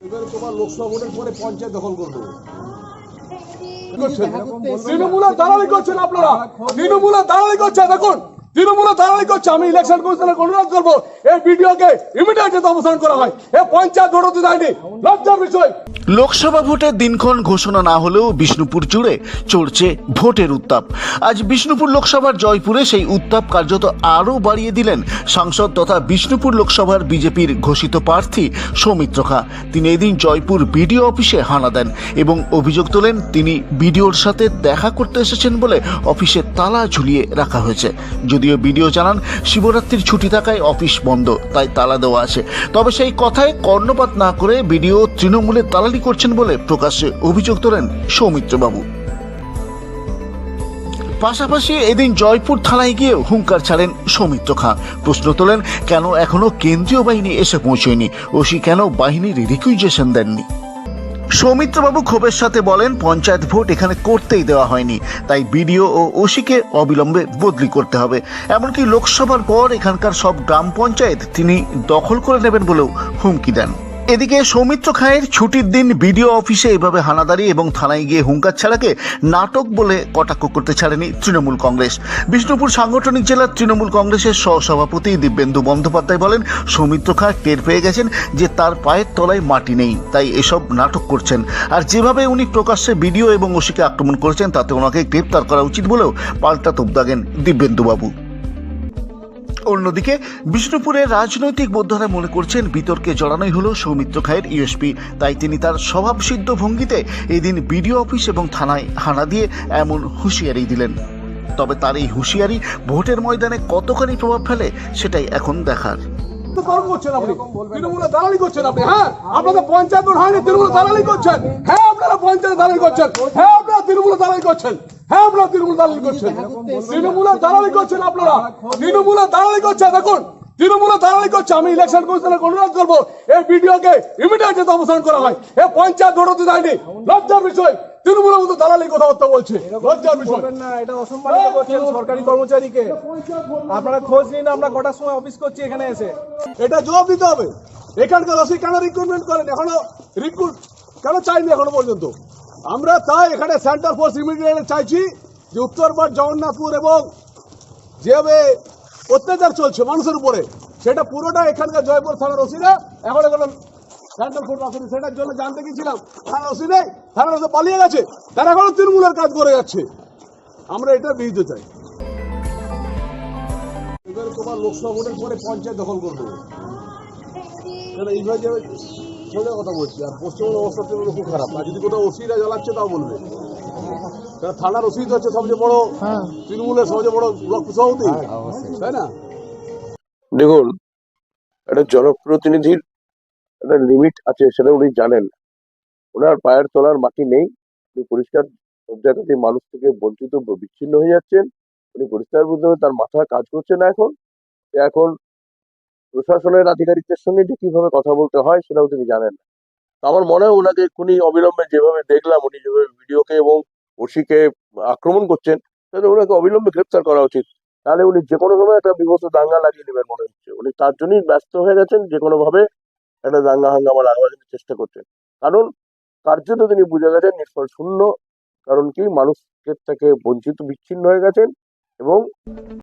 এবার তোমার লোকসভা ভোটের পরে পঞ্চায়েত দখল করব। তৃণমূলের দালালি করছেন আপনারা। তৃণমূলের দালালি করছেন দেখুন। তৃণমূলের দালালি করছে, আমি ইলেকশন কমিশনের অনুরোধ করব, এই ভিডিওকে ইমিডিয়েট অবসান করা হয়। এ পঞ্চায়েত ভোট হতে দেয়নি, লজ্জার বিষয়। লোকসভা ভোটের দিনক্ষণ ঘোষণা না হলেও বিষ্ণুপুর জুড়ে চলছে ভোটের উত্তাপ। আজ বিষ্ণুপুর লোকসভার জয়পুরে সেই উত্তাপ কার্যত আরও বাড়িয়ে দিলেন সাংসদ তথা বিষ্ণুপুর লোকসভার বিজেপির ঘোষিত প্রার্থী সৌমিত্র খা। তিনি এদিন জয়পুর বিডিও অফিসে হানা দেন এবং অভিযোগ তোলেন তিনি বিডিওর সাথে দেখা করতে এসেছেন বলে অফিসে তালা ঝুলিয়ে রাখা হয়েছে। যদিও বিডিও জানান, শিবরাত্রির ছুটি থাকায় অফিস বন্ধ, তাই তালা দেওয়া আছে। তবে সেই কথায় কর্ণপাত না করে বিডিও তৃণমূলের দালালি করছেন বলে প্রকাশ্যে অভিযোগ তোলেন সৌমিত্রবাবু। পাশাপাশি এদিন জয়পুর থানায় গিয়ে হুঙ্কার ছাড়েন সৌমিত্র খাঁ। প্রশ্ন তোলেন, কেন এখনও কেন্দ্রীয় বাহিনী এসে পৌঁছয়নি? ওসি কেন বাহিনীর রিকুইজেশন দেননি? সৌমিত্রবাবু ক্ষোভের সাথে বলেন, পঞ্চায়েত ভোট এখানে করতেই দেওয়া হয়নি। তাই বিডিও ও ওসিকে অবিলম্বে বদলি করতে হবে। এমনকি লোকসভার পর এখানকার সব গ্রাম পঞ্চায়েত তিনি দখল করে নেবেন বলেও হুমকি দেন। এদিকে সৌমিত্র খায়ের ছুটির দিন বিডিও অফিসে এভাবে হানাদারি এবং থানায় গিয়ে হুঙ্কার ছাড়াকে নাটক বলে কটাক্ষ করতে ছাড়েনি তৃণমূল কংগ্রেস। বিষ্ণুপুর সাংগঠনিক জেলার তৃণমূল কংগ্রেসের সহসভাপতি দিব্যেন্দু বন্দ্যোপাধ্যায় বলেন, সৌমিত্র খা টের পেয়ে গেছেন যে তার পায়ের তলায় মাটি নেই, তাই এসব নাটক করছেন। আর যেভাবে উনি প্রকাশ্যে বিডিও এবং ওসিকে আক্রমণ করেছেন, তাতে ওনাকে গ্রেপ্তার করা উচিত বলেও পাল্টা তোপ দাগেন দিব্যেন্দুবাবু অন্যদিকে, বিষ্ণুপুরের রাজনৈতিক বোদ্ধারা মনে করছেন বিতর্কে জড়ানোই হলো সৌমিত্র খায়ের ইউএসপি। তাই তিনি তার স্বভাবসিদ্ধ ভঙ্গিতে এদিন বিডিও অফিস এবং থানায় হানা দিয়ে এমন হুঁশিয়ারি দিলেন। তবে তার এই হুঁশিয়ারি ভোটের ময়দানে কতখানি প্রভাব ফেলে, সেটাই এখন দেখার। তর্ক করছেন আপনি? দালালি করছেন আপনি হ্যাঁ? আপনাদের পঞ্চায়েত দালালি করছেন। হ্যাঁ আপনারা পঞ্চায়েত দালালি করছেন। হ্যাঁ আপনারা তৃণমূল দালালি করছেন। হ্যাঁ আপনারা তৃণমূল দালালি করছেন তৃণমূলের দালালি করছেন আপনারা। তৃণমূলের দালালি করছে দেখুন। তৃণমূলের দালালি করছে আমি ইলেকশন কমিশনের অনুরোধ করব এই ভিডিওকে ইমিডিয়েট অবসান করা হয়। এ পঞ্চায়েত হতে দেয়নি লজ্জার বিষয় তৃণমূলের মতো দালালি কথাবার্তা বলছে। লজ্জার বিষয়। না এটা অসম্মানিত করছেন সরকারি কর্মচারীকে। আপনারা খোঁজ নিন আমরা কটার সময় অফিস করছি এখানে এসে। এটা জবাব দিতে হবে। এখানকার কেন রিক্রুটমেন্ট করেন? এখনও রিক্রুট কেন চাইনি এখনও পর্যন্ত? আমরা তাই এখানে সেন্ট্রাল ফোর্স ইমিডিয়েট চাইছি যে উত্তরবঙ্গ জগন্নাথপুর এবং যেভাবে অত্যাচার চলছে মানুষের উপরে, সেটা পুরোটা এখানকার জয়পুর থানার ওসিরা এখন এখানে সেন্ট্রাল ফোর্স আসেনি সেটার জন্য জানতে গেছিলাম থানার ওসি নেই, থানার ওসি পালিয়ে গেছে, তারা এখনও তৃণমূলের কাজ করে যাচ্ছে। আমরা এটা বিরুদ্ধে চাই। তোমার লোকসভা ভোটের পরে পঞ্চায়েত দখল করবে। এইভাবে সোজা কথা বলছি আর পশ্চিমবঙ্গের অবস্থা তো খুব খারাপ। আর যদি কোথাও ওসিরা জ্বালাচ্ছে তাও বলবে। কারণ থানার ওসি তো হচ্ছে সবচেয়ে বড় তৃণমূলের সবচেয়ে বড় ব্লক সভাপতি। তাই না? দেখুন একটা জনপ্রতিনিধির একটা লিমিট আছে সেটা উনি জানেন। ওনার পায়ের তলার মাটি নেই উনি পরিষ্কার সব জায়গাতে মানুষ থেকে বঞ্চিত বিচ্ছিন্ন হয়ে যাচ্ছেন। উনি পরিষ্কার বুঝতে তার মাথা কাজ করছে না এখন। এখন প্রশাসনের আধিকারিকদের সঙ্গে যে কীভাবে কথা বলতে হয় সেটাও তিনি জানেন আমার মনে হয় ওনাকে এক্ষুনি অবিলম্বে যেভাবে দেখলাম, উনি যেভাবে ভিডিওকে এবং ওসিকে আক্রমণ করছেন, তাহলে ওনাকে অবিলম্বে গ্রেপ্তার করা উচিত। তাহলে উনি যে কোনো সময় একটা বিভৎস দাঙ্গা লাগিয়ে নেবেন মনে হচ্ছে। উনি তার জন্যই ব্যস্ত হয়ে গেছেন যে কোনোভাবে একটা দাঙ্গা হাঙ্গামা লাগাবার জন্য চেষ্টা করছেন। কারণ কার্যত তিনি বুঝে গেছেন নিষ্ফল শূন্য, কারণ কি মানুষের থেকে বঞ্চিত বিচ্ছিন্ন হয়ে গেছেন এবং